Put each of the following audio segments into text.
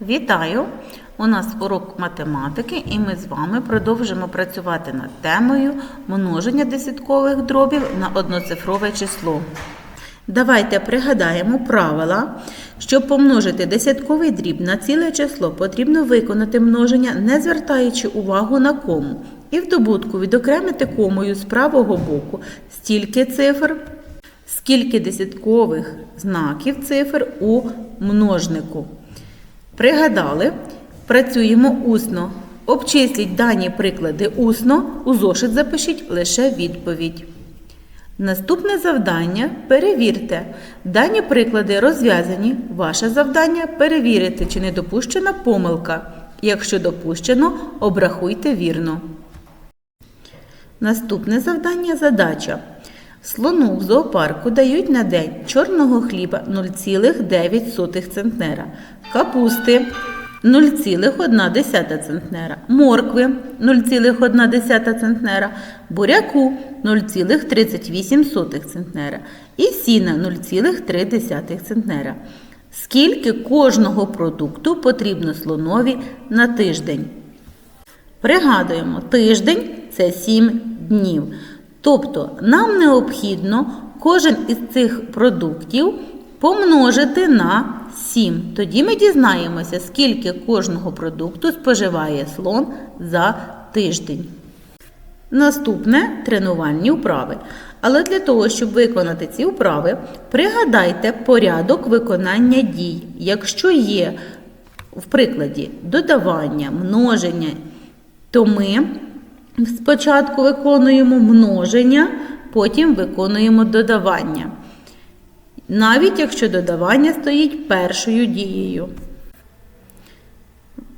Вітаю! У нас урок математики, і ми з вами продовжимо працювати над темою множення десяткових дробів на одноцифрове число. Давайте пригадаємо правила. Щоб помножити десятковий дріб на ціле число, потрібно виконати множення, не звертаючи увагу на кому. І в добутку відокремити комою з правого боку стільки цифр, скільки десяткових знаків цифр у множнику. Пригадали, працюємо усно. Обчисліть дані приклади усно, у зошит запишіть лише відповідь. Наступне завдання перевірте. Дані приклади розв'язані. Ваше завдання перевірити, чи не допущена помилка. Якщо допущено, обрахуйте вірно. Наступне завдання задача. Слону в зоопарку дають на день чорного хліба 0,9 центнера, капусти 0,1 центнера, моркви 0,1 центнера, буряку 0,38 центнера і сіна 0,3 центнера. Скільки кожного продукту потрібно слонові на тиждень? Пригадуємо, тиждень це 7 днів. Тобто нам необхідно кожен із цих продуктів помножити на 7. Тоді ми дізнаємося, скільки кожного продукту споживає слон за тиждень. Наступне тренувальні вправи. Але для того, щоб виконати ці вправи, пригадайте порядок виконання дій. Якщо є в прикладі додавання, множення, то ми спочатку виконуємо множення, потім виконуємо додавання. Навіть якщо додавання стоїть першою дією.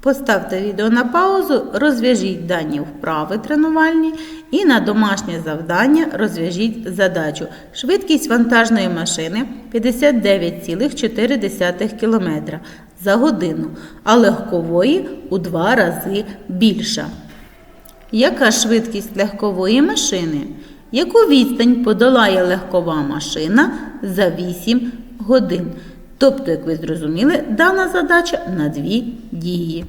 Поставте відео на паузу, розв'яжіть дані вправи тренувальні і на домашнє завдання розв'яжіть задачу. Швидкість вантажної машини 59,4 км за годину, а легкової у два рази більша. Яка швидкість легкової машини? Яку відстань подолає легкова машина за 8 годин? Тобто, як ви зрозуміли, дана задача на дві дії.